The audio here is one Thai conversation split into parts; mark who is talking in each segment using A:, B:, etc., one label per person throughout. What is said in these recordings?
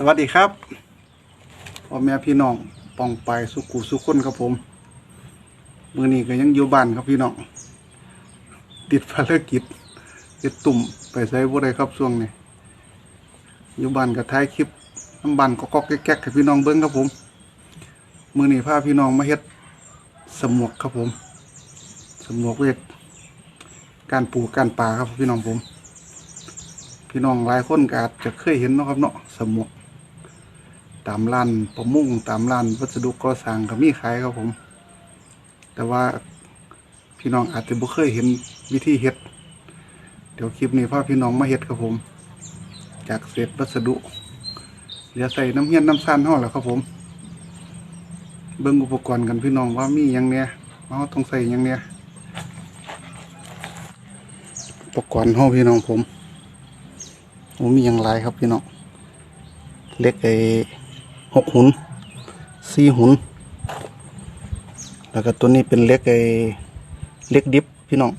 A: สวัสดีครับพ่อแม่พี่น้องปองไปสุขุสุขคนครับผมมือนี้ก็ยังอยู่บ้านครับพี่น้องติดภารกิจติดตุ่มไปใช้บ่ได้ครับช่วงนี้อยู่บ้านก็ท้ายคลิปน้ำบันก็ก๊อกแก๊กๆให้พี่น้องเบิ้งครับผมมือนี้พาพี่น้องมาเฮ็ดสมวกครับผม สมวกเวทการปลูกการป่าครับพี่น้องผม พี่น้องหลายคนก็อาจจะเคยเห็นเนาะครับเนาะสมวก ตามร้านประมุงตามร้านวัสดุก่อสร้างก็มีขายครับผม แต่ว่าพี่น้องอาจจะบ่เคยเห็นวิธีเฮ็ด เดี๋ยวคลิปนี้พาพี่น้องมาเฮ็ดครับผม จากเศษวัสดุเหลือใส่น้ำเฮียนน้ำซ่านห่อแหล้วครับผม เบิ่งอุปกรณ์กันพี่น้องว่ามีหยังเนี่ยเราต้องใส่หยังเนี่ยอุปกรณ์ห่อพี่น้องผมโอ้มีหยังหลายครับพี่น้องเล็กไอ หกหุนสี่หุน แล้วก็ตัวนี้เป็นเล็กไอเล็กดิบพี่น้อง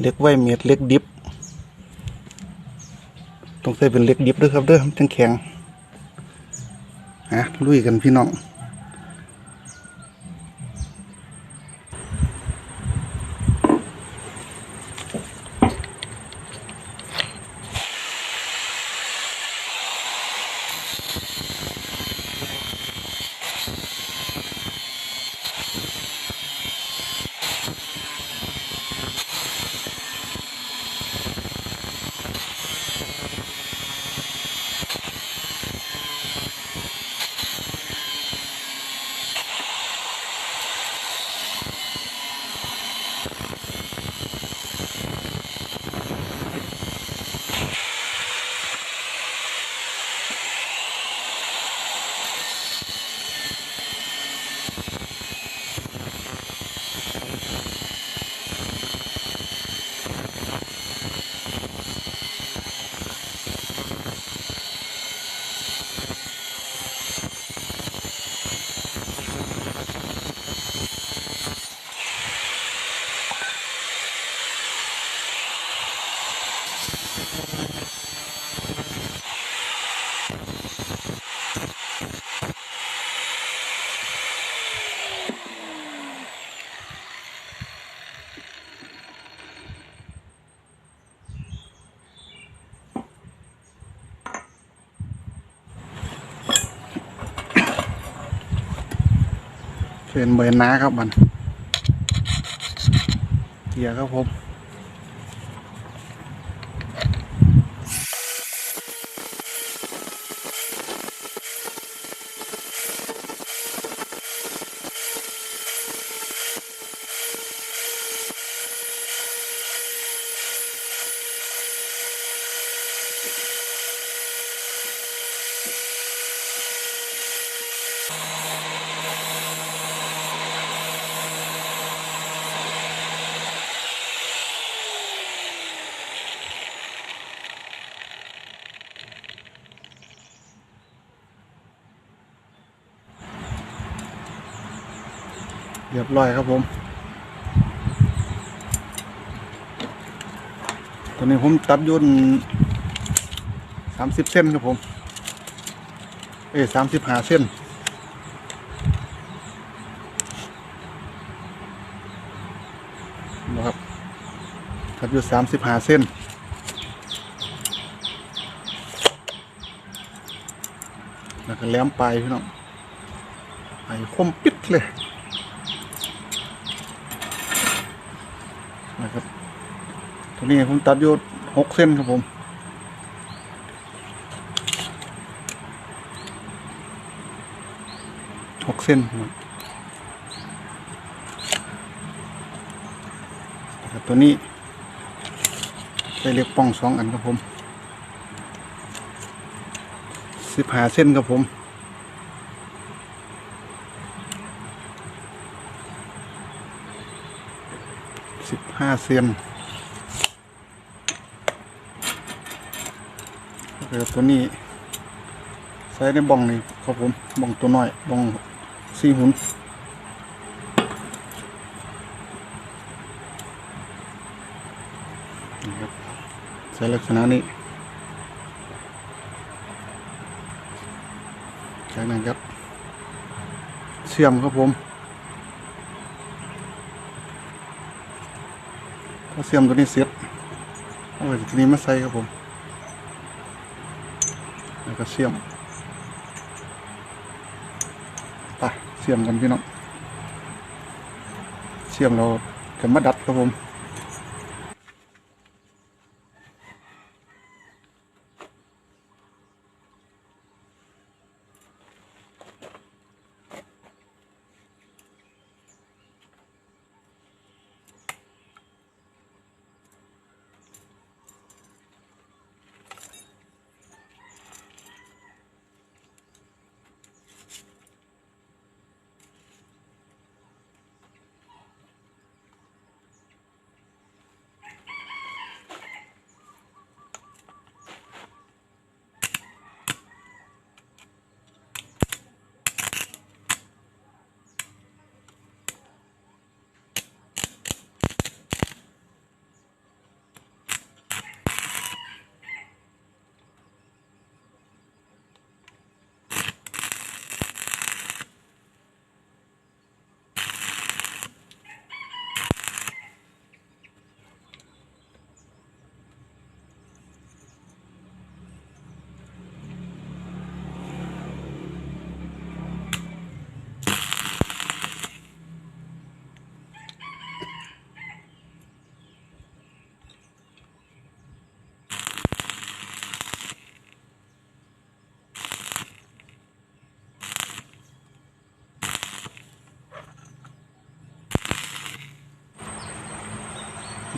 A: เล็กไว้เม็ดเล็กดิบต้องใส่เป็นเล็กดิบด้วยครับเด้อมันจังแข็งฮะลุยกันพี่น้อง เป็นเบอร์น้าครับมันเกียร์ครับผม เรียบร้อยครับผม ตอนนี้ผมตัดยุ่นสามสิบเส้นครับผม เอ้สามสิบห้าเส้นนะครับตัดยู่นสามสิบห้าเส้นแล้วก็แหลมปลายพี่น้องไอ้คมปิดเลย นะครับ ตัวนี้ผมตัดอยู่หกเส้นครับผมหกเส้นครับตัวนี้ใส่เล็กป้องสองอันครับผมสิบห้าเส้นครับผม สิบ ห้าเซนแล้วก็ตัวนี้ใส่ในบ้องนี่ครับผมบ้องตัวน้อยบ้องสี่หุ่นนะครับใส่ลักษณะนี้จากนั้นครับเชื่อมครับผมพอ เสียมตัวนี้เสร็จเอาไปทีนี้มาใส่ครับผม แล้วก็เสียมไปเสียมกันพี่น้องเสียมเราจะมาดัดครับผม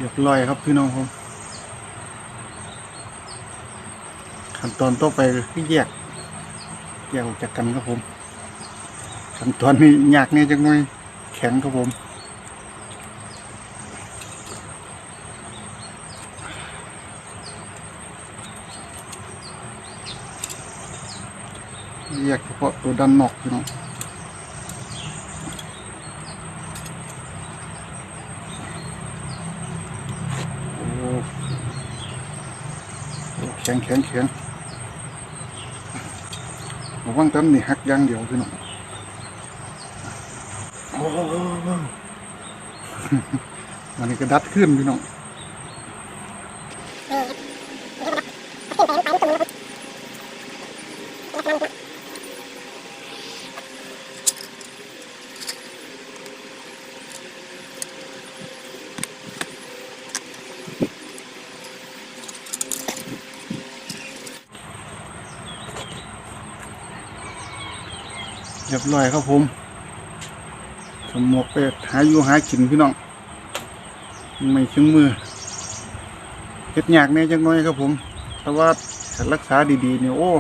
A: รียบร้อยครับพี่น้องผมขั้นตอนต่อไปก็คือแยกแยกออกจากกันครับผม ขั้นตอนนี้ยากเนี่ยจังหน่อยแข็งครับผมแยกเฉพาะตัวด้านนอกพี่น้อง โอ้โอ้แข็งแข็งแข็งระวังตั้มนี่หักอยางเดียวพี่น้องโอ้มันนี่ก็ดัดขึ้นพี่น้องเรียบร้อยครับผมสมหมวกไปหาอยู่หากินพี่น้องไม่ถึงมือเฮ็ดยากแน่จังน้อยครับผม แต่ว่าถ้ารักษาดีๆเนี่ยโอ้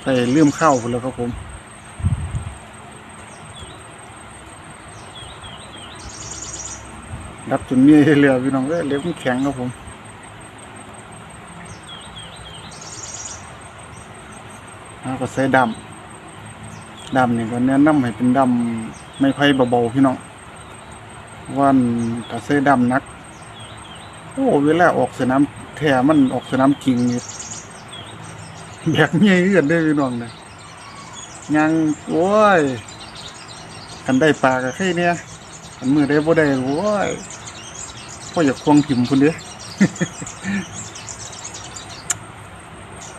A: ใส่เลื่อมเข้าแล้วครับผมดับจนมีเหลือพี่น้องเอ้ยเล็บมันแข็งครับผมแล้วก็ใส่ดำ ดำนี่ก็แนะนำให้เป็นดำไม่ไผ่เบาๆพี่น้องวันถ้าใส่ดำนัก โอ้เวลาออกสนามแท้มันออกสนามจริงนี่แบกเงี้ยเอื้อนได้พี่น้องนะยังโอ้ยกันได้ปลากับไข่เนี่ยกันมือได้บ่ได้โอ้ยพ่ออยากควงถิ่มคุณเด้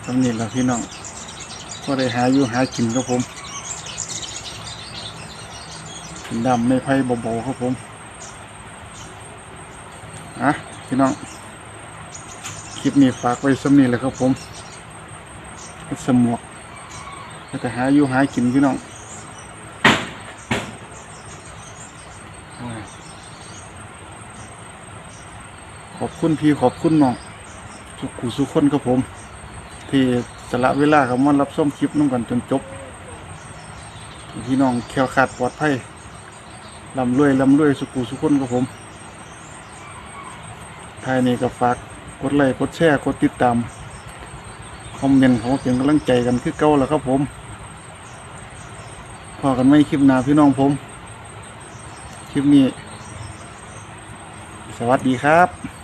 A: ตำนี้แหละพี่น้องก็ได้หาอยู่หากินครับผม ดำไม่ไพ่เบาๆครับผมอะพี่น้อง คลิปนี้ฝากไว้สำนี้แหละครับผมสมวกแล้วก็หาอยู่หากินพี่น้องขอบคุณพี่ขอบคุณน้องสุขุสุขคนครับผม ที่สละเวลากับมารับส้มคลิปน้ำกันจนจบ พี่น้องแควขาดปลอดภัย ลำรวยลำรวยสุขุสุขคนครับผมท้ายนี้ก็ฝากกดไลค์กดแชร์กดติดตามคอมเมนต์เขามาเป็นกำลังใจกันคือเก่าแล้วครับผมพอกันไม่คลิปหน้าพี่น้องผม คลิปนี้ สวัสดีครับ